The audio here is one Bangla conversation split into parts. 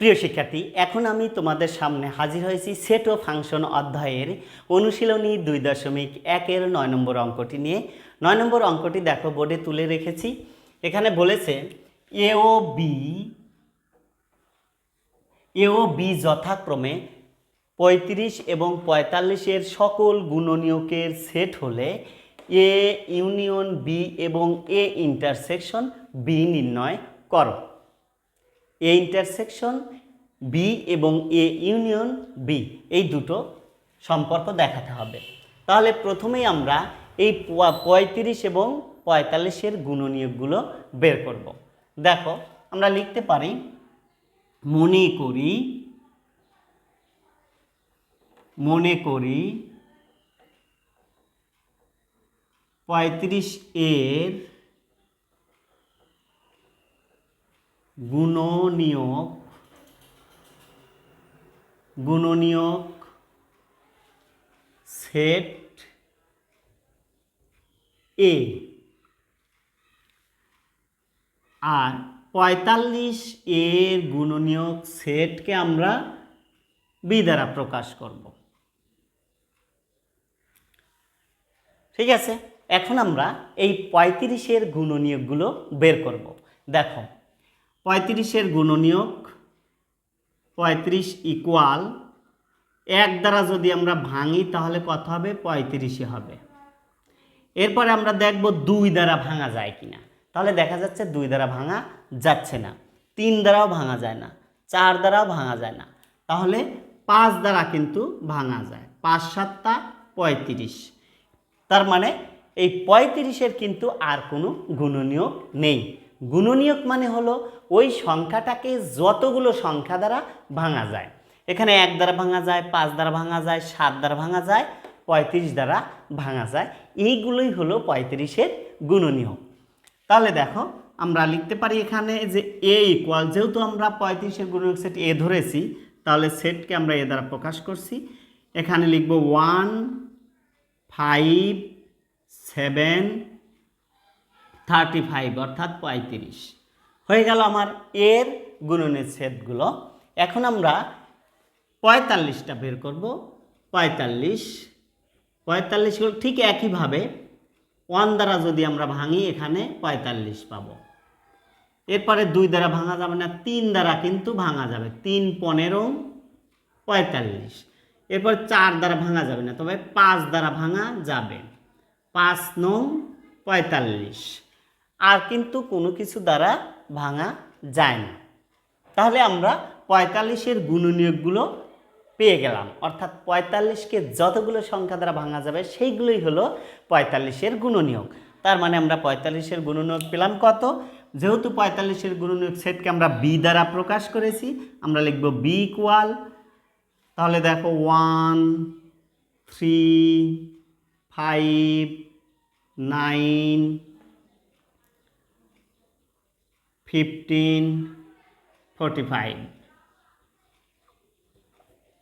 প্রিয় শিক্ষার্থী, এখন আমি তোমাদের সামনে হাজির হয়েছি সেট ও ফাংশন অধ্যায়ের অনুশীলনী দুই দশমিক একের নয় নম্বর অঙ্কটি নিয়ে। নয় নম্বর অঙ্কটি দেখো, বোর্ডে তুলে রেখেছি। এখানে বলেছে এ ও বি এ ও বি যথাক্রমে পঁয়ত্রিশ এবং পঁয়তাল্লিশের সকল গুণনীয়কের সেট হলে এ ইউনিয়ন বি এবং এ ইন্টারসেকশন বি নির্ণয় করো। এ ইন্টারসেকশন বি এবং এ ইউনিয়ন বি এই দুটো সম্পর্ক দেখাতে হবে। তাহলে প্রথমেই আমরা এই পঁয়ত্রিশ এবং পঁয়তাল্লিশের গুণনীয়কগুলো বের করব। দেখো, আমরা লিখতে পারি, মনে করি মনে করি পঁয়ত্রিশ এর গুণনীয়ক গুণনীয়ক সেট এ আর পঁয়তাল্লিশ এর গুণনীয়ক সেটকে আমরা বি দ্বারা প্রকাশ করব। ঠিক আছে? এখন আমরা এই পঁয়ত্রিশের গুণনীয়কগুলো বের করব। দেখো পঁয়ত্রিশের গুণনীয়ক, পঁয়ত্রিশ ইকুয়াল এক দ্বারা যদি আমরা ভাঙি তাহলে কত হবে? পঁয়ত্রিশে হবে। এরপরে আমরা দেখব দুই দ্বারা ভাঙা যায় কিনা। তাহলে দেখা যাচ্ছে দুই দ্বারা ভাঙা যাচ্ছে না। তিন দ্বারাও ভাঙা যায় না। চার দ্বারাও ভাঙা যায় না। তাহলে পাঁচ দ্বারা কিন্তু ভাঙা যায়। পাঁচ সাতটা পঁয়ত্রিশ। তার মানে এই পঁয়ত্রিশের কিন্তু আর কোনো গুণনীয়ক নেই। গুণনীয়ক মানে হলো ওই সংখ্যাটাকে যতগুলো সংখ্যা দ্বারা ভাঙা যায়। এখানে এক দ্বারা ভাঙা যায়, পাঁচ দ্বারা ভাঙা যায়, সাত দ্বারা ভাঙা যায়, পঁয়ত্রিশ দ্বারা ভাঙা যায়। এইগুলোই হলো পঁয়ত্রিশের গুণনীয়ক। তাহলে দেখো, আমরা লিখতে পারি এখানে যে এ ইকুয়াল যেহেতু আমরা পঁয়ত্রিশের গুণনীয়ক সেট এ ধরেছি, তাহলে সেটকে আমরা এ দ্বারা প্রকাশ করছি। এখানে লিখব one five seven thirty five অর্থাৎ পঁয়ত্রিশ। হয়ে গেল আমার এর গুণনের সেটগুলো এখন আমরা পঁয়তাল্লিশটা বের করব। পঁয়তাল্লিশ পঁয়তাল্লিশগুলো ঠিক একইভাবে ওয়ান দ্বারা যদি আমরা ভাঙি, এখানে পঁয়তাল্লিশ পাবো। এরপরে দুই দ্বারা ভাঙা যাবে না, তিন দ্বারা কিন্তু ভাঙা যাবে। তিন পনেরো, পঁয়তাল্লিশ। এরপর চার দ্বারা ভাঙা যাবে না, তবে পাঁচ দ্বারা ভাঙা যাবে। পাঁচ নং পঁয়তাল্লিশ। আর কিন্তু কোনো কিছু দ্বারা ভাঙা যায় না। তাহলে আমরা পঁয়তাল্লিশের গুণনীয়কগুলো পেয়ে গেলাম। অর্থাৎ পঁয়তাল্লিশকে যতগুলো সংখ্যা দ্বারা ভাঙা যাবে, সেইগুলোই হলো পঁয়তাল্লিশের গুণনীয়ক। তার মানে আমরা পঁয়তাল্লিশের গুণনীয়ক পেলাম কত? যেহেতু পঁয়তাল্লিশের গুণনীয়ক সেটকে আমরা বি দ্বারা প্রকাশ করেছি, আমরা লিখব বি ইকুয়াল তাহলে দেখো one three five nine fifteen forty five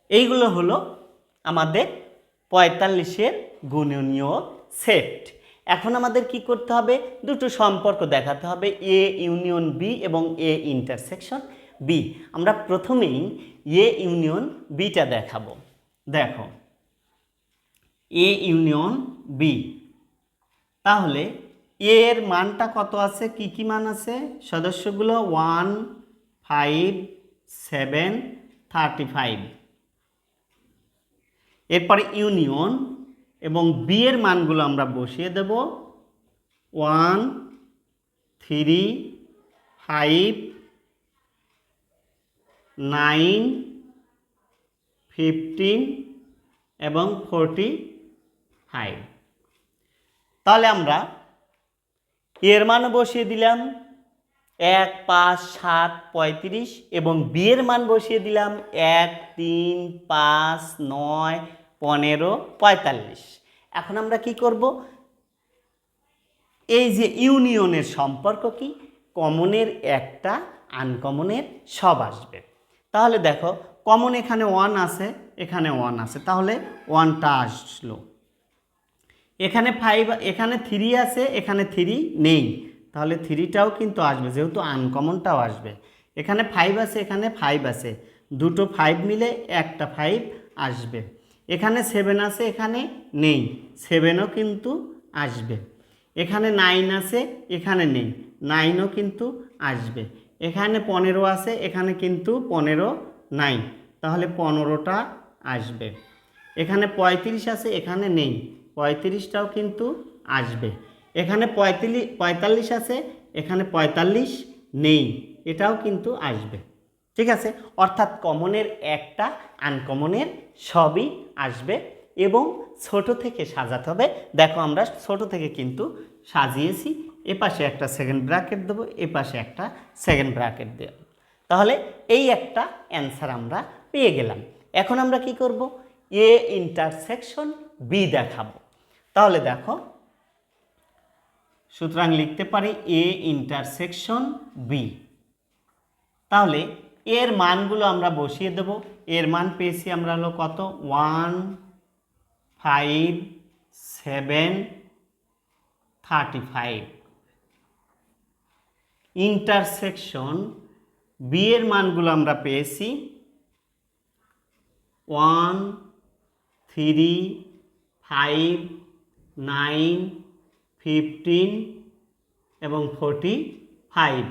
এইগুলো হলো আমাদের পঁয়তাল্লিশের গুণনীয় সেট। এখন আমাদের কি করতে হবে? দুটো সম্পর্ক দেখাতে হবে, এ ইউনিয়ন বি এবং এ ইন্টারসেকশন বি। আমরা প্রথমেই এ ইউনিয়ন বিটা দেখাবো। দেখো, এ ইউনিয়ন বি। তাহলে এর মানটা কত আছে? কি কি মান আছে? সদস্যগুলো one five seven thirty five এরপরে ইউনিয়ন এবং বি এর মানগুলো আমরা বসিয়ে দেব। One three five nine fifteen এবং ফোরটি ফাইভ তাহলে আমরা এর মান বসিয়ে দিলাম এক, পাঁচ, সাত, পঁয়ত্রিশ এবং বিয়ের মান বসিয়ে দিলাম এক, তিন, পাঁচ, নয়, পনেরো, পঁয়তাল্লিশ। এখন আমরা কি করব? এই যে ইউনিয়নের সম্পর্ক কি? কমনের একটা, আনকমনের সব আসবে। তাহলে দেখো, কমন এখানে ওয়ান আছে, এখানে ওয়ান আছে। তাহলে ওয়ানটা আসলো। এখানে ফাইভ এখানে থ্রি আছে, এখানে থ্রি নেই। তাহলে থ্রিটাও কিন্তু আসবে, যেহেতু আনকমনটাও আসবে। এখানে ফাইভ আছে, এখানে ফাইভ আছে। দুটো ফাইভ মিলে একটা ফাইভ আসবে। এখানে সেভেন আছে, এখানে নেই। সেভেনও কিন্তু আসবে। এখানে নাইন আছে, এখানে নেই। নাইনও কিন্তু আসবে। এখানে পনেরো আছে, এখানে কিন্তু পনেরো নাই তাহলে পনেরোটা আসবে। এখানে পঁয়ত্রিশ আছে, এখানে নেই। পঁয়ত্রিশটাও কিন্তু আসবে। এখানে পঁয়তাল্লিশ পঁয়তাল্লিশ আছে, এখানে পঁয়তাল্লিশ নেই, এটাও কিন্তু আসবে। ঠিক আছে? অর্থাৎ কমনের একটা, আনকমনের সবই আসবে এবং ছোট থেকে সাজাতে হবে। দেখো আমরা ছোট থেকে কিন্তু সাজিয়েছি এ পাশে একটা সেকেন্ড ব্র্যাকেট দেবো এ পাশে একটা সেকেন্ড ব্র্যাকেট দেব তাহলে এই একটা অ্যান্সার আমরা পেয়ে গেলাম। এখন আমরা কি করব? এ ইন্টারসেকশন বি দেখাবো। তাহলে দেখো, সুতরাং লিখতে পারি এ ইন্টারসেকশন বি তাহলে এর মানগুলো আমরা বসিয়ে দেব। এর মান পেয়েছি আমরা হলো কত? One five seven thirty five intersection B এর মানগুলো আমরা পেয়েছি। One three five nine, fifteen এবং ফোরটি ফাইভ।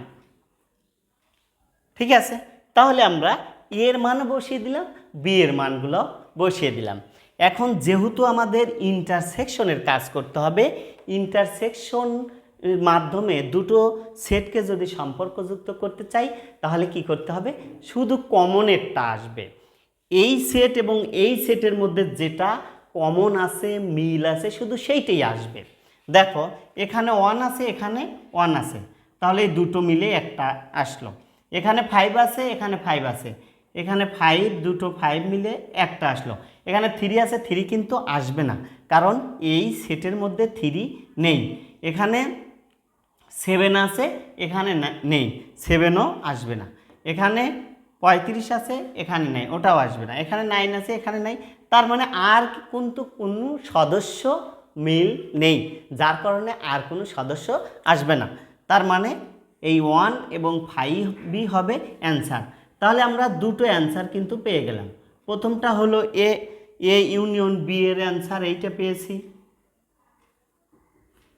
ঠিক আছে? তাহলে আমরা এর মান বসিয়ে দিলাম, বি এর মানগুলো বসিয়ে দিলাম। এখন যেহেতু আমাদের ইন্টারসেকশনের কাজ করতে হবে ইন্টারসেকশন মাধ্যমে দুটো সেটকে যদি সম্পর্কযুক্ত করতে চাই, তাহলে কি করতে হবে? শুধু কমনেরটা আসবে। এই সেট এবং এই সেটের মধ্যে যেটা কমন আছে, মিল আছে, শুধু সেইটাই আসবে। দেখো, এখানে ওয়ান আছে, এখানে ওয়ান আছে। তাহলে এই দুটো মিলে একটা আসলো। এখানে ফাইভ আছে, এখানে ফাইভ আছে। এখানে ফাইভ দুটো ফাইভ মিলে একটা আসলো। এখানে থ্রি আছে থ্রি কিন্তু আসবে না। কারণ এই সেটের মধ্যে থ্রি নেই। এখানে সেভেন আছে, এখানে নেই। সেভেনও আসবে না। এখানে পঁয়ত্রিশ আছে, এখানে নেই, ওটাও আসবে না। এখানে নাইন আছে, এখানে নাই। তার মানে আর কিন্তু কোনো সদস্য মিল নেই, যার কারণে আর কোনো সদস্য আসবে না। তার মানে এই ওয়ান এবং ফাইভই হবে অ্যান্সার তাহলে আমরা দুটো অ্যান্সার কিন্তু পেয়ে গেলাম। প্রথমটা হলো এ এ ইউনিয়ন বি এর অ্যান্সার এইটা পেয়েছি।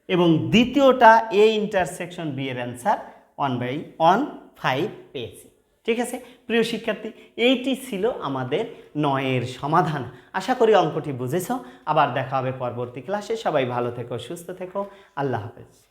এবং দ্বিতীয়টা এ ইন্টারসেকশন বি এর answer one by one five পেয়েছি। ঠিক আছে? প্রিয় শিক্ষার্থী, এইটি ছিল আমাদের নয়ের সমাধান। আশা করি অঙ্কটি বুঝেছ। আবার দেখা হবে পরবর্তী ক্লাসে। সবাই ভালো থেকো, সুস্থ থেকো। আল্লাহ হাফেজ।